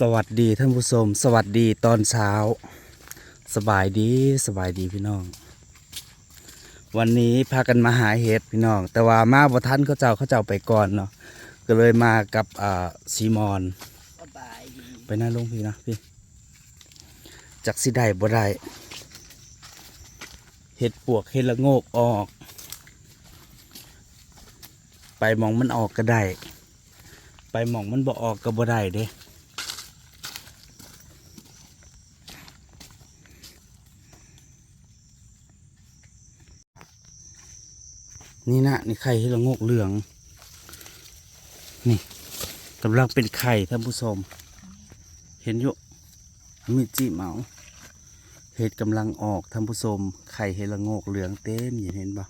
สวัสดีท่านผู้ชม สวัสดีตอนเช้า สบายดีสบายดีพี่น้อง วันนี้พากันมาหาเห็ดพี่น้อง แต่ว่ามาบ่ทันเขาเจ้าเขาเจ้าไปก่อนเนาะก็เลยมากับอ่าซีมอนสบายดีไปหน้าลงพี่นะพี่จักสิได้บ่ได้เห็ดปวกเห็ดละโงกออก ไปมองมันออกก็ได้ไปมองมันบ่ออกก็บ่ได้เด้ นี่นะนี่ไข่เห็ดละโงกเหลือง นี่กำลังเป็นไข่ท่านผู้ชมเห็นอยู่มีจีเหมาเห็ดกำลังออกท่านผู้ชมไข่เห็ดละงกเหลืองเต็มอยู่เห็นปะ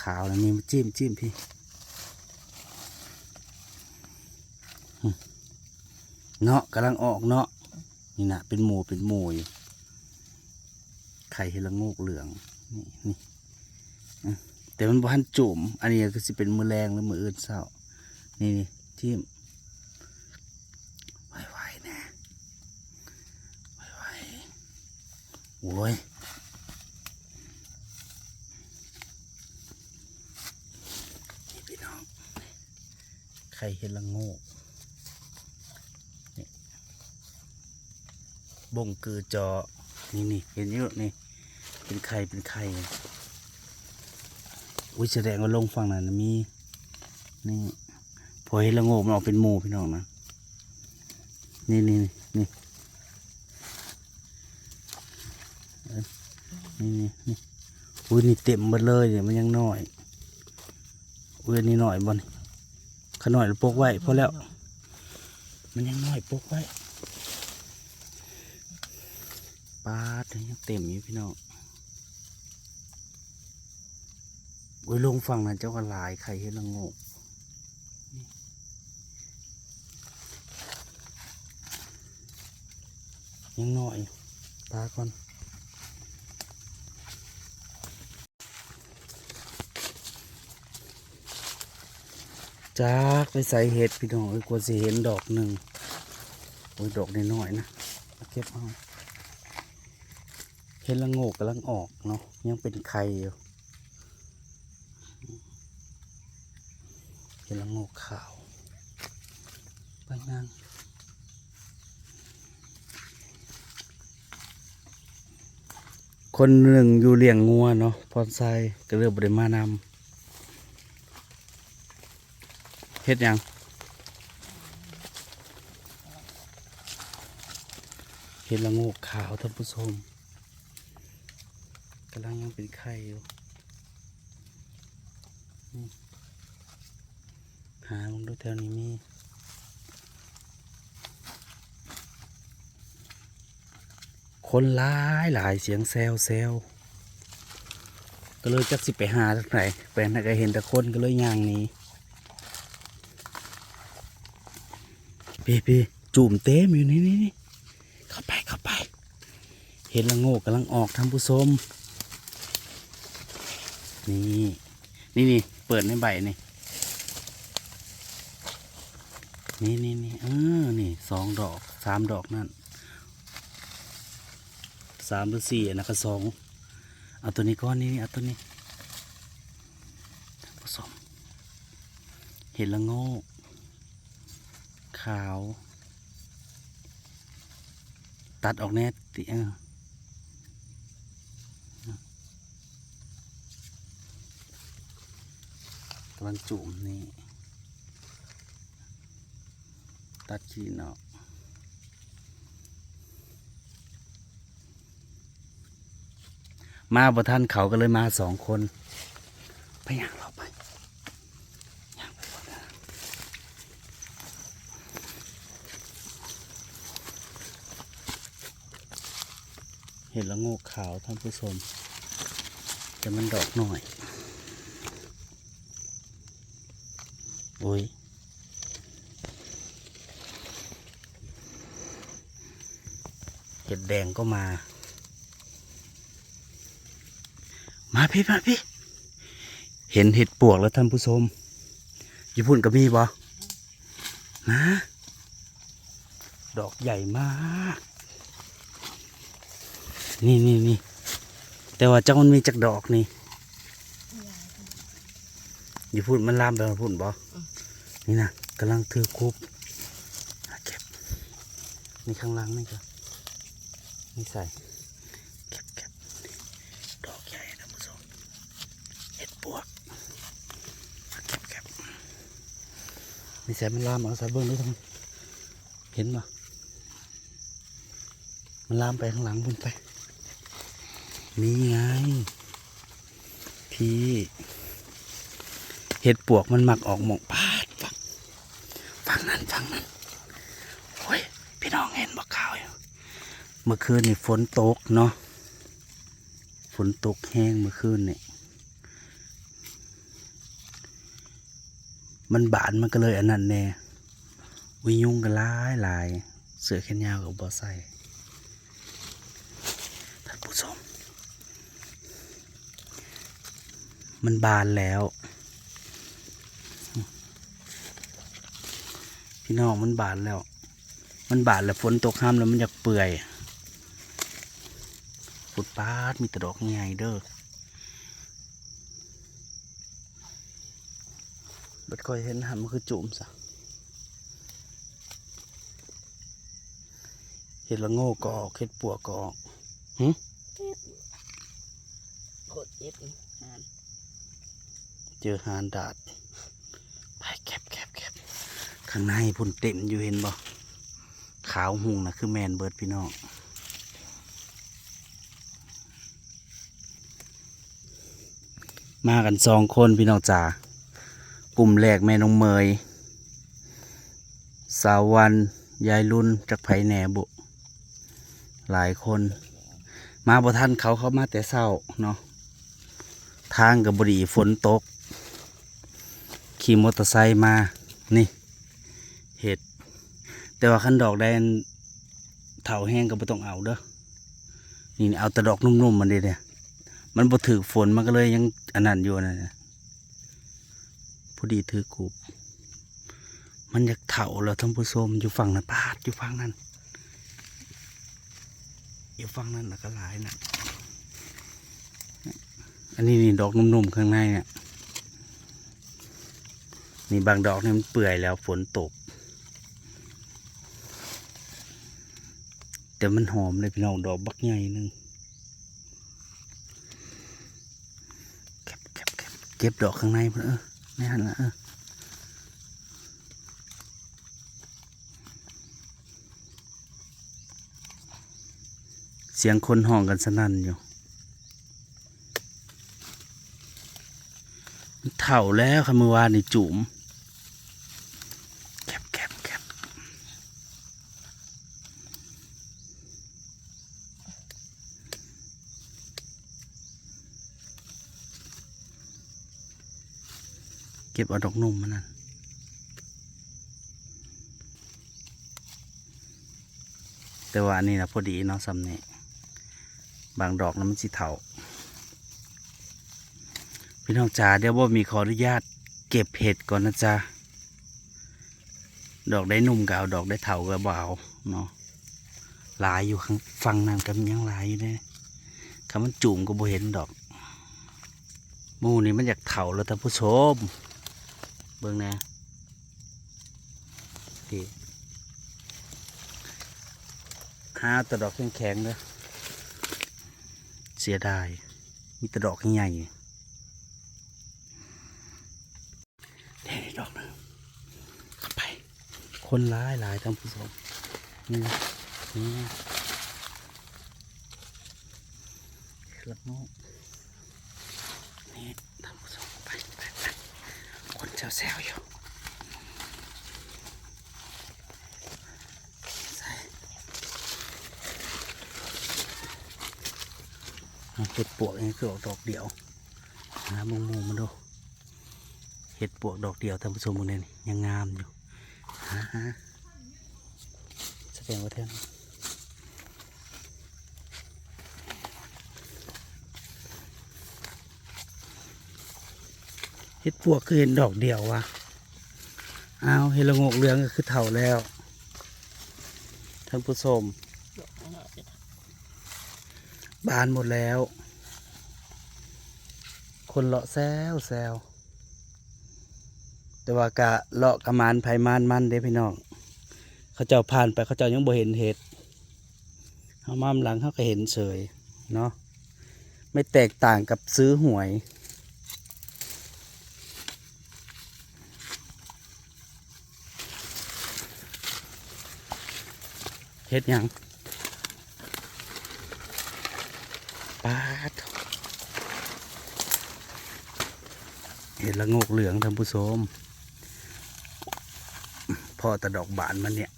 ขาวๆแล้วมีมาจิ้มจิ้มพี่เนาะกำลังออกเนาะนี่นะเป็นหมูเป็นหมูอยู่ไข่เห็ดละงกเหลืองนี่นี่ แต่มันบ้านจุ่มอันนี้ก็จะเป็นมือแรงหรือมืออื่นเศร้านี่นี่จิ้มไวๆนะไวๆโว้ยนี่พี่น้องไข่เห็ดละโงกนี่บ่งกือจอ นี่นี่เห็นเยอะนี่ เป็นไข่เป็นไข่ อุ้ยแสดงว่าลงฝั่งนั้นนะมี นี่พอเห็ดละโงกมันออกเป็นหมูพี่น้องนะ นี่นี่นี่นี่นี่นี่อุ้ยนี่เต็มหมดเลยเนี่ยมันยังน้อยอุ้ยนนี่หน่อยบอลขน่อยปกไว้พอแล้ว มันยังน้อยปกไว้ปาดยังเต็มอยู่พี่น้อง อุ้ยลงฝั่งนั้นเจ้าก็หลายไข่เห็ดละงกยังหน่อยตาก่อนจากไปใส่เห็ดพี่น้องเอ้ยกลัวสิเห็นดอกหนึ่งโอ้ยดอกน้อยๆนะเก็บเอาเห็ดละงกกำลังออกเนาะยังเป็นไข่อยู่ เห็ดละโงกขาวไปนั่งคนหนึ่งอยู่เลี้ยงงัวเนาะพรไซก็เลือกบริมานำเฮ็ดยังเห็ดละโงกขาวท่านผู้ชมกำลังยังเป็นไข่อยู่อืม หาลงดูแถวนี้มีคนหลายหลายเสียงแซวแซวก็เลยจักสิไปหาทางไหนไปไหนก็เห็นแต่คนก็เลยย่างนี้พี่พี่จุ่มเต็มอยู่นี่นี่เข้าไปเข้าไป เห็นละโงกกำลังออกท่านผู้ชมนี่ นี่นี่เปิดในใบนี่ นี่นี่นี่เออนี่สองดอกสามดอกนั่นสามหรือสี่อันะก็สองเอาตัวนี้ก้อนนี้เอาตัวนี้ผสมเห็ดละโงกขาว ตัดออกแน่ติเออกำลังจุ่มนี่ ตัดขี้เนาะมาบ่ท่านเขาก็เลยมาสองคน ไปย่างเราไปย่างไปก่อนนะเห็นละโงกขาวท่านผู้ชมแต่มันดอกหน่อยโอ้ย เห็ดแดงก็มา มาพี่มาพี่ เห็นเห็ดปวกแล้วท่านผู้ชมญี่ปุ่นก็มีบ่มาดอกใหญ่มาก นี่นี่นี่แต่ว่าเจังมันมีจักดอกนี่อยู่พูดมันลามไปมาพูดบ่นี่นะกำลังถือคุบหาเก็บนี่ข้างล่างนี่ก็ นี่ใส่เก็บเก็บดอกใหญ่นะผู้ชมเห็ดปวกหาเก็บเก็บนี่ใส่มันลามเอาใส่เบิ้งด้วยทั้งเห็นบ่มันลามไปข้างหลังบนไป นี่ไง พี่ เห็ดปวกมันหมักออกหมองปาดฝั่งฝั่งนั้นฝั่งนั้นโอ้ย พี่น้องเห็นบอกข่าวอยู่เมื่อคืนนี่ฝนตกเนาะฝนตกแห้งเมื่อคืนนี่มันบานมันก็เลยอันนั้นแน่วิยุงกันหลายหลาย เสือแขนยาวกับบอใส่ท่านผู้ชมมันบานแล้ว พี่น้องมันบานแล้ว มันบานแล้วฝนตกห้ามแล้วมันอยากเปื่อย ปาดมีแตะดอกใหญ่เด้อบัดคอยเห็นหันมันคือจุ่มซะเห็ดละโง่ก็ออกเห็ดปัวก็ออกโคตรเจ็บอีหานเจอหานดาดไปแคบแคบแคบข้างในพุ่นเต็มอยู่เห็นบ่ขาวหุงนะคือแมนเบิร์ดพี่น้อง มากันสองคนพี่น้องจ๋ากลุ่มแรกแม่น้องเมย สาววันยายรุ่นจักไผแหนบุหลายคน มาบ่ทันเขาเขามาแต่เศร้าเนาะทางกับบดีฝนตก ขี่มอเตอร์ไซค์มานี่เห็ด แต่ว่าขั้นดอกแดงเถาแห้งก็ไม่ต้องเอาเด้อนี่เอาแต่ดอกนุ่มๆมันดิเนี่ย มันบ่ถือฝนมันก็เลยยังอันนั้นอยู่นะพอดีถือกูบมันอยากเถาแล้วท่านผู้ชมอยู่ฝั่งนั้นปาดอยู่ฝั่งนั้นอยู่ฝั่งนั้นนะก็หลายนะอันนี้นี่ดอกนุ่มๆข้างในเนี่ยนี่บางดอกนี่มันเปื่อยแล้วฝนตก แต่มันหอมเลยพี่น้องดอกบักใหญ่หนึงเก็บเก็บ เก็บดอกข้างในเพื่นเออไม่หันละเออเสียงคนห้องกันสนั่นอยู่ เถ่าแล้วค่ะเมื่อวานนี่จุ๋มแคบแคบแคบ เก็บอาดอกนุ่มมันนั่นแต่ว่าอันนี้นะพอดีเนาะซ้ำนี่บางดอกนะมันสิเถาพี่น้องจ๋าเดี๋ยวว่ามีขออนุญาตเก็บเห็ดก่อนนะจ๊ะดอกได้นุ่มก็เอาดอกได้เถาก็เอาเนาะหลายอยู่ข้างฟังนั่นก็ยังหลายอยู่เนี่ยคำมันจุ่มก็บ่เห็นดอกหมูนี่มันอยากเถาแล้วท่านผู้ชม เบิ่งนะดีหาแต่ดอกแข็งๆเลยเสียดาย มีแต่ดอกใหญ่เดี๋ยวดอกหนึงข้าไป คนร้ายหลายท่านผู้ชมนี่นะนี่นะเครื่องโม่นี่ท่านผู้ชมไปไปไปคน แซวๆอยู่เห็ดปวกนี่คือออกดอกเดียวหามุมมุมๆมาดูเห็ดปวกดอกเดียวท่านผู้ชมมึงเนี่ยยังงามอยู่ฮะแสดงว่าเท่านเห็ ดปวกคือเห็นดอกเดียววะอ้าวเห็ดละโงกเหลืองก็คือเถ่าแล้ว ท่านผู้ชมบานหมดแล้ว คนเลาะแซวแซวแต่ว่ากะเลาะกระมานไผ่มานมันเด้พี่น้อง เขาเจ้าผ่านไปเขาเจ้ายังบ่เห็นเห็ดเขามามหลังเขาก็เห็นเฉยเนาะไม่แตกต่างกับซื้อหวย ฮ็ดหยังปาดเห็ดละงกเหลืองท่านผู้ชมพ่อแตะดอกบานมันเนี่ย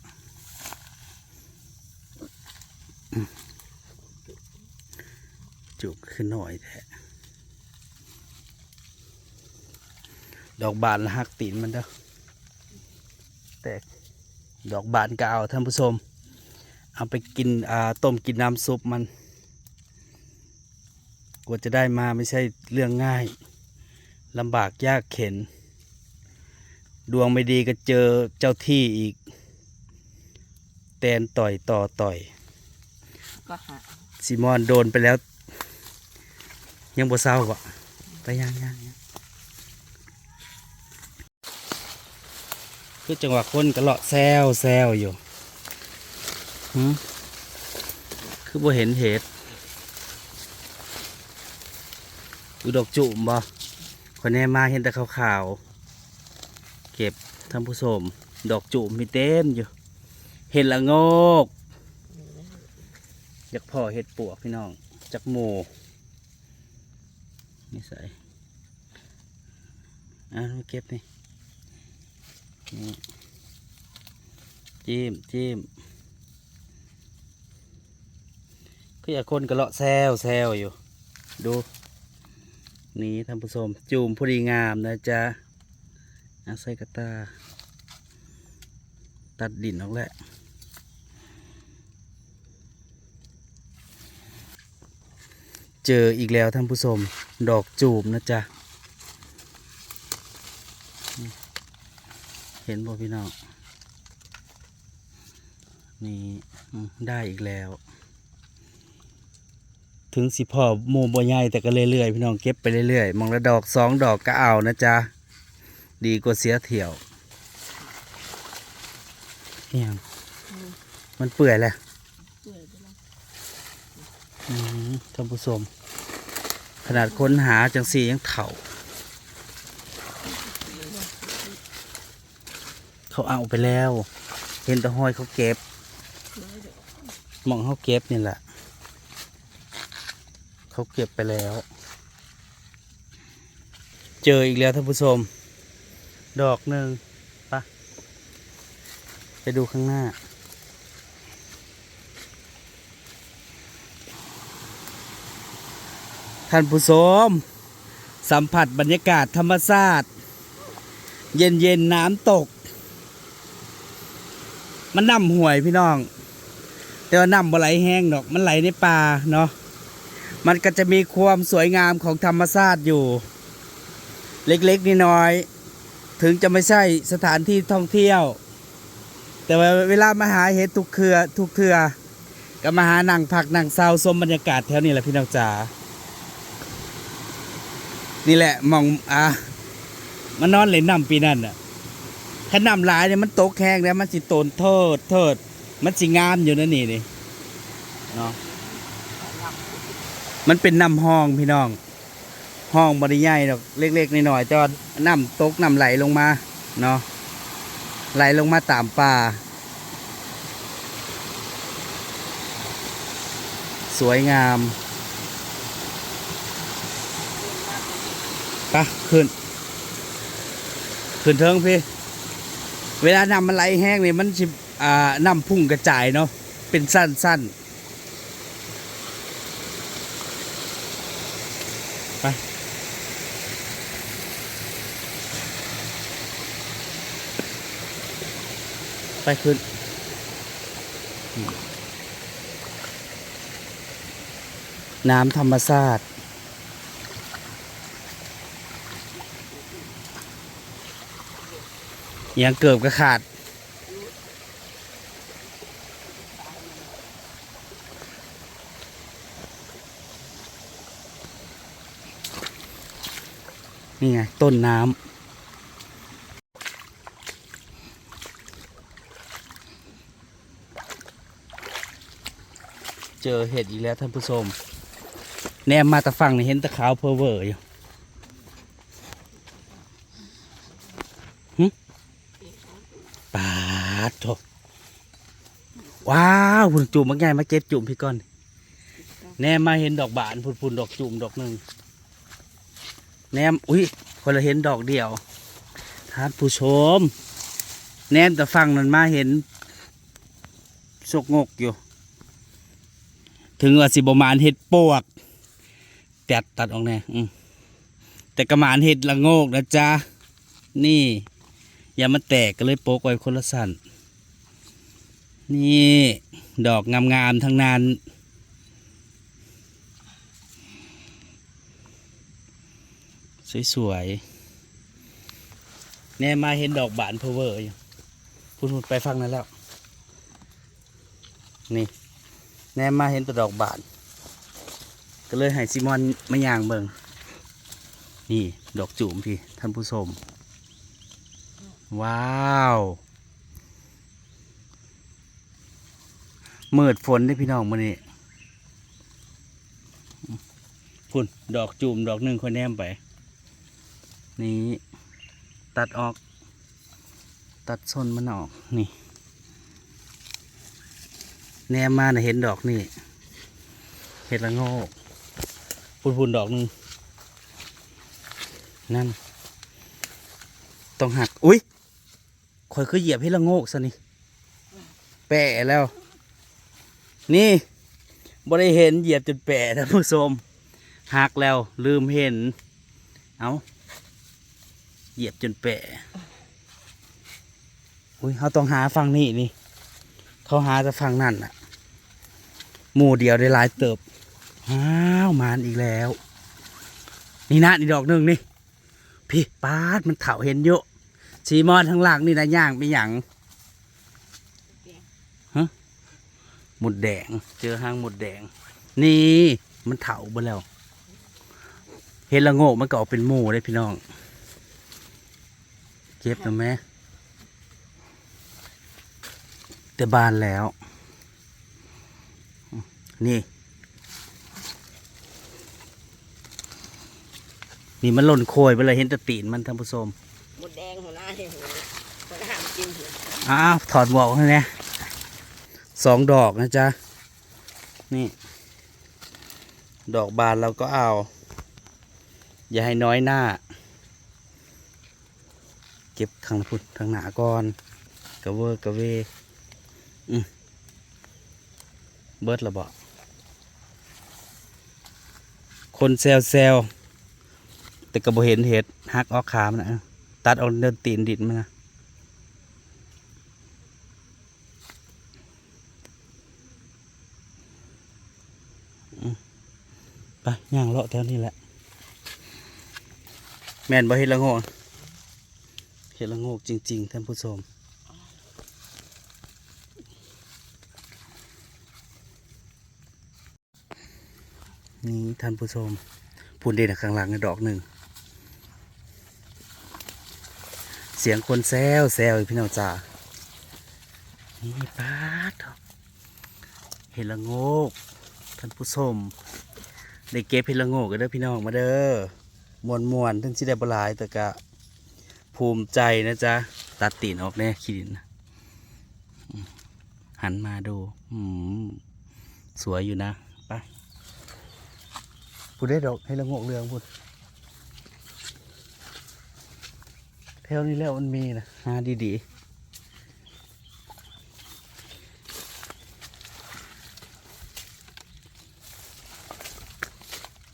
จุกขึ้นหน่อยแท้ดอกบานหักตีนมันเด้อแต่ดอกบานก็เอาท่านผู้ชม เอาไปกินอ่าต้มกินน้ำซุปมันกว่าจะได้มาไม่ใช่เรื่องง่ายลำบากยากเข็น ดวงไม่ดีก็เจอเจ้าที่อีก แตนต่อยต่อต่อยก็หาซิมอนโดนไปแล้ว ยังบ่เศร้าบ่ไปยังยังยังคือจังหวะคนก็เลาะแซวแซวอยู่ หืมคือบ่เห็นเหตุอุดอกจุ่มบ่คนแน่มาเห็นแต่ขาวๆ เก็บท่านผู้ชมดอกจุ่มมีเต็มอยู่ เห็นละโงกอยากพ่อเห็ดปวกพี่น้องจักโมนี่ใส่อะมาเก็บนี่นี่จิ้มจิ้ม ก็อาคนกระเลาะแซวแซวอยู่ ดู นี่ท่านผู้ชมจูมพอดีงามนะจ๊ะอาใส่กระตา ตัดดินออกแล้วเจออีกแล้วท่านผู้ชมดอกจูบนะจ๊ะ เห็นบ่พี่น้องนี่ได้อีกแล้ว ถึงสิพ่อหมูบ่ใหญ่แต่ก็เรื่อยๆพี่น้องเก็บไปเรื่อยๆมองละดอกสองดอกก็เอานะจ๊ะดีกว่าเสียเถี่ยวเฮียงมันเปื่อยแล้วเปื่อยไปแล้วอืมท่านผู้ชมขนาดค้นหาจังสียังเถ่า เขาเอาไปแล้ว เห็นตะห้อยเขาเก็บมองเขาเก็บนี่แหละ เขาเก็บไปแล้ว เจออีกแล้วท่านผู้ชม ดอกหนึ่งปะไปดูข้างหน้า ท่านผู้ชม สัมผัสบรรยากาศธรรมชาติ เย็นเย็นๆน้ำตก มันน้ำห่วยพี่น้อง แต่ว่าน้ำบ่ไหลแห้งดอก มันไหลในป่าเนาะ มันก็จะมีความสวยงามของธรรมชาติอยู่ เล็กๆน้อยๆถึงจะไม่ใช่สถานที่ท่องเที่ยว แต่ว่าเวลามาหาเห็ดทุกเครือทุกเทือก็มาหานั่งพักนั่งเศร้าชมบรรยากาศแถวนี้แหละพี่น้องจ๋านี่แหละมองอะมันนอนเล่นน้ำปีนั่นอะถ้าน้ำหลายเนี่ยมันตกแห้งแล้วมันสิโตนโทษโทษมันสิงามอยู่นั่นนี่นี่เนาะ มันเป็นน้ำห้องพี่น้อง ห้องบริใหญ่ดอกเล็กๆน้อยๆแต่ว่าน้ำตกน้ำไหลลงมาเนาะไหลลงมาตามป่า สวยงามไปะขึ้น ขึ้นเทิงพี่ เวลานำมันไหลแห้งเนี่ยมันสิอ่านำพุ่งกระจายเนาะเป็นสั้นสั้ ค่ขึ้น น้ำธรรมชาติยังเกือบกระขาด นี่ไง ต้นน้ำ เจอเห็ดอีกแล้วท่านผู้ชมแนมมาแตะฝั่งนี่เห็นตะขาวเพอเวอร์อยู่หึปาดโถว้าวพุ่นจุ่มมาไงมาเก็บจุ่มพี่ก้อน แนมมาเห็นดอกบานพุ่นพุ่นดอกจุ่มดอกหนึ่งแนมอุ้ยคนละเห็นดอกเดียวท่านผู้ชม แนมแต่ฟังนั้นมาเห็นสกงกอยู่ ถึงว่าสิบประมาณเห็ดปวกแตดตัดออกแน่แต่กระหมานเห็ดละโงกนะจ๊ะ นี่อย่ามาแตกก็เลยโปกไว้คนละสั่นนี่ดอกงามๆทั้งนั้นสวยๆแน่มาเห็นดอกบานเพอเวอร์อยู่พูดพูดไปฟังนั้นแล้ว นี่ แน่มาเห็นแต่ดอกบาน ก็เลยให้ซิมอนมาย่างเบิงนี่ ดอกจุ่มพี่ ท่านผู้ชม ว้าวเมิดฝนได้พี่น้องมื่อนี้พุ่นดอกจุ่มดอกหนึ่งคนแนมไป นี่ตัดออก ตัดส้นมันออก นี่ แนมมานะเห็นดอกนี่ เห็ดละโงกพุ่นพุ่นๆดอกหนึ่งนั่น ต้องหัก อุ้ยคอยคือเหยียบเห็ดละโงกซะนี่ แปะแล้ว นี่บ่ได้เห็นเหยียบจนแปะท่านผู้ชมหักแล้ว ลืมเห็น เอาเหยียบจนแปะ อุ้ยเขาต้องหาฟังนี่นี่ เขาหาจะฟังนั่นน่ะ หมู่เดียวได้หลายเติบอ้าวมานอีกแล้ว นี่นะนี่ดอกหนึ่งนี่ พี่ปาดมันเถาเห็นเยอะชีมอนทั้งหลังนี่นะย่างไปหยังฮะหมดแดง เจอหางหมดแดง นี่มันเถาไปแล้ว เห็นละโงกมันก็ออกเป็นหมู่เลยพี่น้อง เก็บนะแม่แต่บานแล้ว นี่ นี่มันหล่นโคยไปเลยเห็นแตะตีนมันท่านผู้ชมหมดแดงหัวหน้าเห็นหัวหัวหน้ามันกินหัวอ้าวถอดหมวกให้เนี่ยสองดอกนะจ๊ะ นี่ ดอกบานเราก็เอา อย่าให้น้อยหน้า เก็บทางพุดทางหนาก่อนกระเวอร์กระเวอืมเบิดระบอก คนแซวแซวแต่กระโบเห็นเห็ดหักออกขามนะตัดเอาเดินตีนดินมันนะไปย่างเลาะแถวนี้แหละ แม่นบ่เห็ดละโงกเห็ดละโงกจริง ๆ ท่านผู้ชม นี่ท่านผู้ชมพูนเด่นข้างหลังดอกหนึ่ง เสียงคนแซวแซวพี่น้องจ๋านี่ป้าดเถอะเห็ดละโงก ท่านผู้ชมได้เก็บเห็ดละโงกกันเด้อพี่น้องมาเด้อมวนมวนๆถึงสิได้บลายแต่กะภูมิใจนะจ๊ะ ตัดตีนออกแน่ขี้ดินหันมาดูอืมสวยอยู่นะ พูดได้ดอกให้ละงกเรืองพูดแถวนี้แล้วมันมีนะหาดีๆ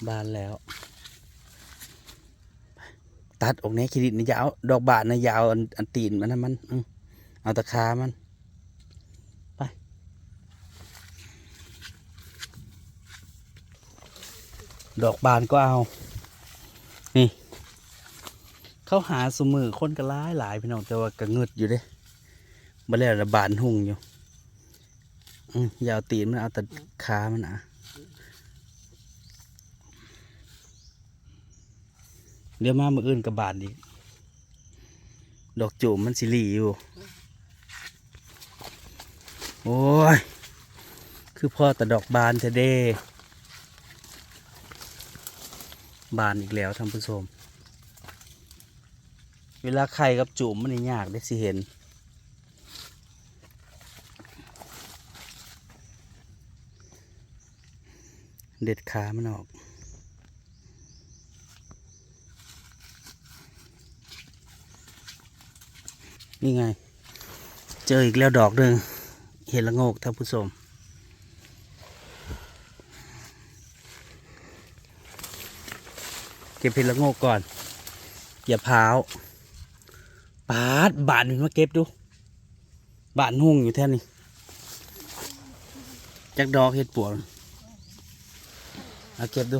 บานแล้ว ตัดออกแน่คิดิตนี่อยาว ดอกบานนะยาว อันตีนมันนะมัน เอาตะคามัน ไป ดอกบานก็เอา นี่ เขาหาสมือคนก็ร้ายหลายพี่น้องแต่ว่ากระเงึดอยู่เด้บ่แล้วระบานหุ่งอยู่อืมอยาวตีนมันเอาแต่ขามันอะเดี๋ยวมามืออื่นกับบานอีก ดอกจูมมันสิหลีอยู่ โอ้ย คือพ่อแต่ดอกบานเทเด บานอีกแล้วท่านผู้ชม เวลาไข่กับจุ่มมันนี่ยากได้สิเห็น เด็ดขามันออกนี่ไง เจออีกแล้วดอกหนึ่งเห็นละโงกท่านผู้ชม ก็บเห็ดละโงกก่อนอย่าพร้าวปาดบานนี่มาเก็บดู บานหุ่งอยู่แท่นี้จักดอกเห็ดปวกเอาเก็บดู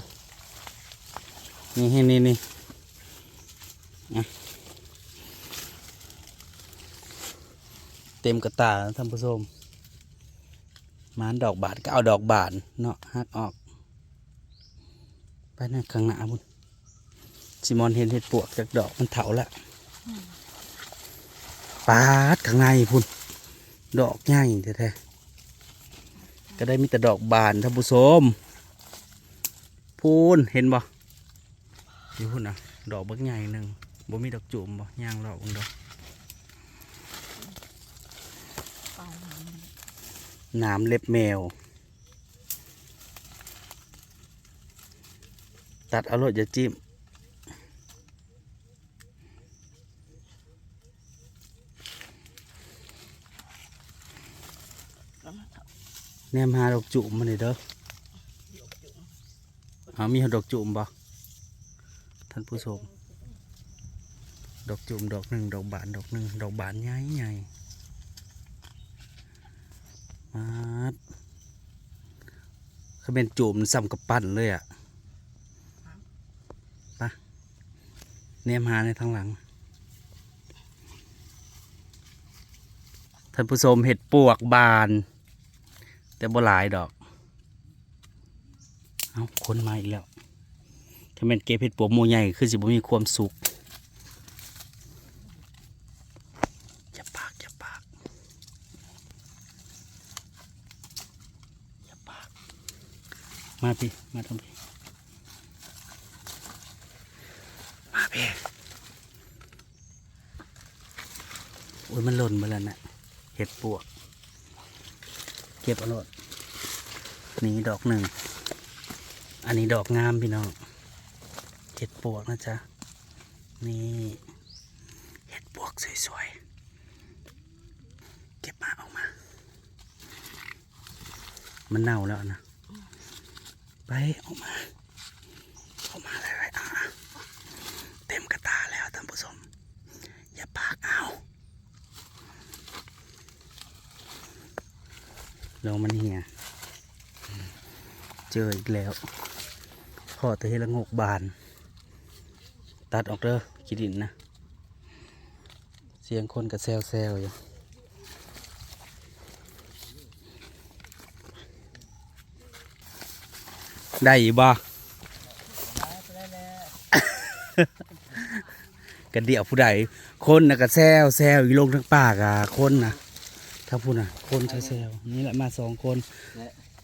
นี่ให้นี่นี่เต็มกระตาท่านผู้ชมมานดอกบานก็เอาดอกบานเนาะหักออก ไปนั่นข้างหน้าบุญ ซิมอนเห็นเห็ดปวกจากดอกมันเถาละปาดข้างในพุ่น ดอกใหญ่แท้ๆก็ได้มีแต่ดอกบานท่านผู้ชมพูนเห็นบ่อยู่พุ่นอะ ดอกบิกใหญ่หนึ่งบ่มีดอกจุ่มบ่ย่างเราเบิ่งดอกน้ำเล็บแมว ตัดเอารถอย่าจิ้ม แนมหาดอกจุ่มมาเลยเด้อเอามีดอกจุ่มบ่ท่านผู้ชมดอกจุ่มดอกหนึ่งดอกบานดอกหนึ่งดอกบานใหญ่ใหญ่มาดเขาเป็นจุ่มซ้ำกับปั้นเลยอะปะแนมหาในทางหลังท่านผู้ชมเห็ดปวกบาน แต่บ่หลายดอก เอาคนมาอีกแล้วถ้าแม่นเก็บเห็ดปวกมูใหญ่คือสิบ่มีความสุขอย่าปากอย่าปากอย่าปาก มาพี่ มาทำพี่ มาพี่โอ้ยมันหล่นมาแล้วนะเห็ดปวก เก็บเอาโลดนี่ดอกหนึ่ง อันนี้ดอกงามพี่น้องเห็ดปวกนะจ๊ะ นี่เห็ดปวกสวยๆ เก็บมาเออกมา มันเน่าแล้วนะ ไปออกมาออกมาอะไรๆอะเต็มกระตาแล้วท่านผู้ชม อย่าปากเอา ลงมันเหียเจออีกแล้วพอแตะเฮดละงกบาน ตัดออกเด้อคิดดินนะ เสียงคนกับแซวแซวๆอยู่ได้อีกบ่กันเดียวผู้ใดคนนะก็แซวแซวอยู่ลงทั้งปากอะคนนะ ถ้าพูดนะคนแซวแซวนี่แหละมาสองคน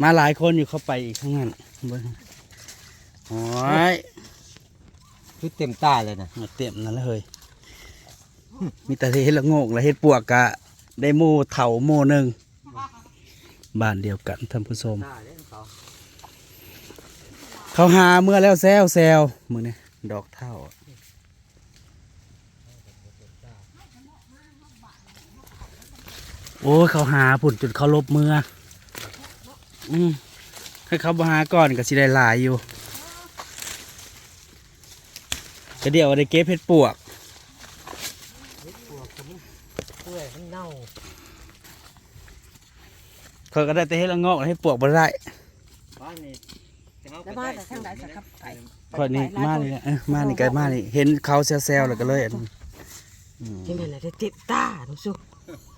มาหลายคนอยู่เข้าไปอีกข้างนั้นเบิ่งโอ้ยคือเต็มตาเลยนะหมดเต็มนั่นแหละเฮ้ยมีแต่เฮ็ดละโงกและเฮ็ดปวกกะ ได้หมูเถาหมูหนึ่งบ้านเดียวกันท่านผู้ชมตาเลยเขาเขาหาเมื่อแล้วแซวแซวมือนี่ดอกเท่าอะ โอ้ยเขาหาผุนจุดเขาลบเมื่ออืมให้เขามาหาก่อนก็สิได้หลายอยู่ก็เดี๋ยวได้เก็บเห็ดปวกปวกมันเปื่อยมันเน่าเขาก็ได้แต่เห็ดละงอกและเห็ดปวกบ่ได้บ้านนี่แล้วมาแต่ทางไหนสักครับไปคนนี้มานี่แหละเอ้ยมานี่ก็มานี่เห็นเขาแซวๆแล้วก็เลยอันนี้อืมที่นี่แหละได้ติดตาดูสุ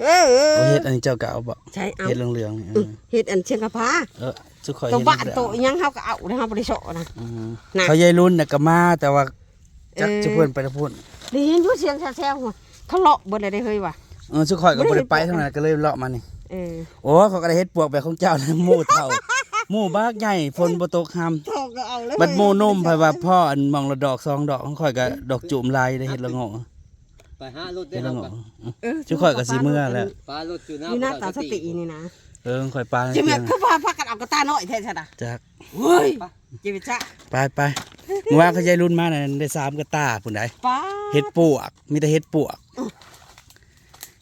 เอาเห็ดอันนี้เจ้าก็เอาบ่ใช่เอาเห็ดเหลืองๆนี่เออเฮ็ดอันเชียงกะพาเออสุขอยตัวเห็นบ้านแล้วตัวอิหยังเฮาก็เอาเด้อเฮาบ่ได้โชนะอืมน่ะเขายายรุ่นน่ะก็มาแต่ว่าจักจะเพื่อนไปทางพุ่นได้ยินอยู่เสียงแซ่ๆหัวเขาเลาะเบิดเลยได้เฮ้ยว่ะเออสุข่อยก็บ่ได้ไปเท่านั้นก็เลยเลาะมานี่เออโอ้เขาก็ได้เฮ็ดปวกแบบของเจ้านะหมู่เฒ่าหมู่บากใหญ่ฝนบ่ตกหำโตก็เอาเลยบัดหมู่นุ่มไผว่าพ่ออันมองละดอกสองดอกของข่อยก็ดอกจุ่มลายได้เฮ็ดละโงกไป หารถได้เฮ็ดแล้ละวโงกเออจุข่อยก็สิเมื่อแล้ว ปลารถอยู่หน้าอยู่หน้าตาสตินี่นะเออข่อยปลาจิเพีแม่ยงคือพาพากันเอากระตาน้อยแท้ๆน่ะจักเฮ้ยจิไปจ้ะไปไปเมื่อวานเขาใจรุ่นมาน่ะได้สามกระตาพุ่นใดป้าเฮ็ดปวก มีแต่เฮ็ดปวก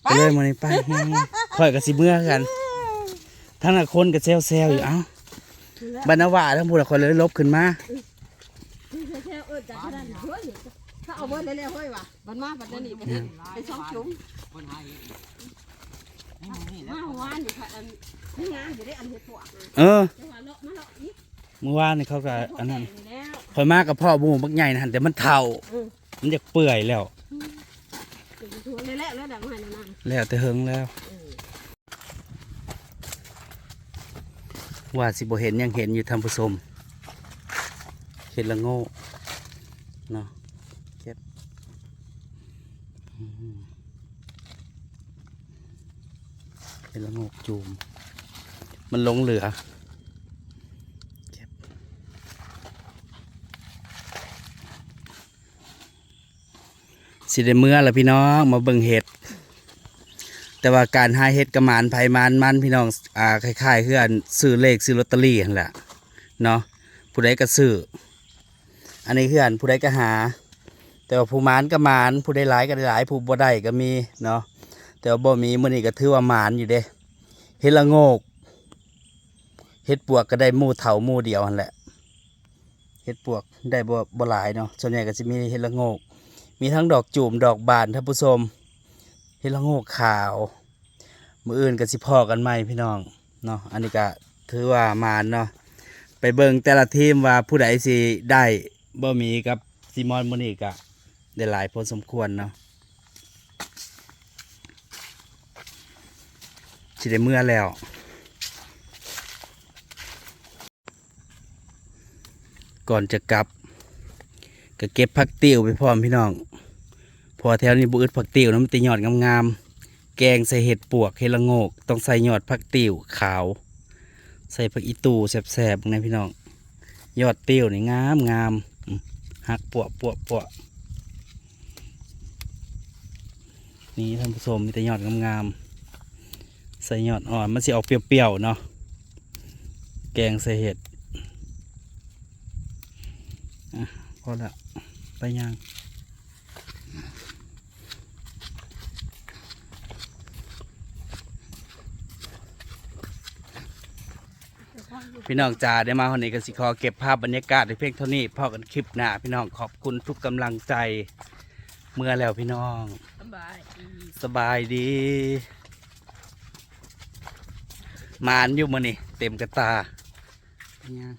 ก็เลยมื้อนี้ไปข่อยก็สิเมื่อกันทั้งน่ะคนก็แซวๆอยู่เอ้าบรรณว่าทั้งพูดข่อยเลยลบขึ้นมา เออจัดนั้นเฮ้ยถ้า เอาเบิดเลยๆเฮ้ยว่ะบัดมาบัดนี้บ่เห็นไปช่องชุมคนหาอีกนี่มาหวานอยู่ค่ะอันนี่งานอยู่ได้อันเฮ็ดพวกนะเออแต่ว่าเลาะมาเลาะอีกเมื่อวานนี่เขาก็อันนั้นแล้วข่อยมากับพ่อบูบักใหญ่นะหั่นแต่มันเฒ่า มันจะเปื่อยแล้วถึงทัวร์เลยแล้วแล้วดังมานั่นน่ะแล้วแต่เฮิงแล้วว่าสิบ่เห็นยังเห็นอยู่ท่านผู้ชมเห็นละโง่เนาะเก็บอืม เห็นละง่จูม มันลงเหลือสิได้เมื่อละพี่น้องมาเบิ่งเห็ด แต่ว่าการหาเฮ็ดกระมานไผมานมันพี่น้องอ่าคล้ายๆคืออันซื้อเลขซื้อลอตเตอรี่นั่นแหละเนาะผู้ใดก็ซื้ออันนี้คืออันผู้ใดก็หา แต่ว่าผู้มานก็มานผู้ใดหลายก็ได้หลายผู้บ่ได้ก็มีเนาะแต่ว่าบ่มีมื้อนี้ก็ถือว่ามานอยู่เด้เฮ็ดละโงกเฮ็ดปวกก็ได้หมู่เฒ่าหมู่เดียวนั่นแหละเฮ็ดปวกได้บ่บ่หลายเนาะส่วนใหญ่ก็สิมีเฮ็ดละโงก มีทั้งดอกจูมดอกบานท่านผู้ชมเฮ็ดละโงกขาวมืออื่นก็สิพอกันใหม่พี่น้องเนาะอันนี้ก็ถือว่ามานเนาะไปเบิ่งแต่ละทีมว่าผู้ใดสิได้บ่มีกับซีมอนมื้อนี้ก็ ได้หลายพอสมควรเนาะสิได้เมื่อแล้ว ก่อนจะกลับ ก็เก็บผักติ้วไปพร้อมพี่น้อง พอแถวนี้บุอึดผักติ้วน้ำมันติยอดงามๆ แกงใส่เห็ดปวกเห็ดละโงก ต้องใส่ยอดผักติ้วขาว ใส่ผักอีตูแสบๆนะพี่น้อง ยอดติ้วนี่งามงามอืมหักปวกปวกปวก นี่ท่านผู้ชมมีแต่ยอดงามๆใส่ยอดอ่อนมันสิออกเปรี้ยวๆเนาะแกงใส่เห็ดอพอละไปย่างพี่น้องจ๋าได้มาวันนี้ก็สิขอเก็บภาพบรรยากาศในเพียงเท่านี้พอกันคลิปหน้าพี่น้องขอบคุณทุกกำลังใจเมื่อแล้วพี่น้อง บายดีสบายดี มานอยู่มือนี่เต็มกระตาเป็นยัง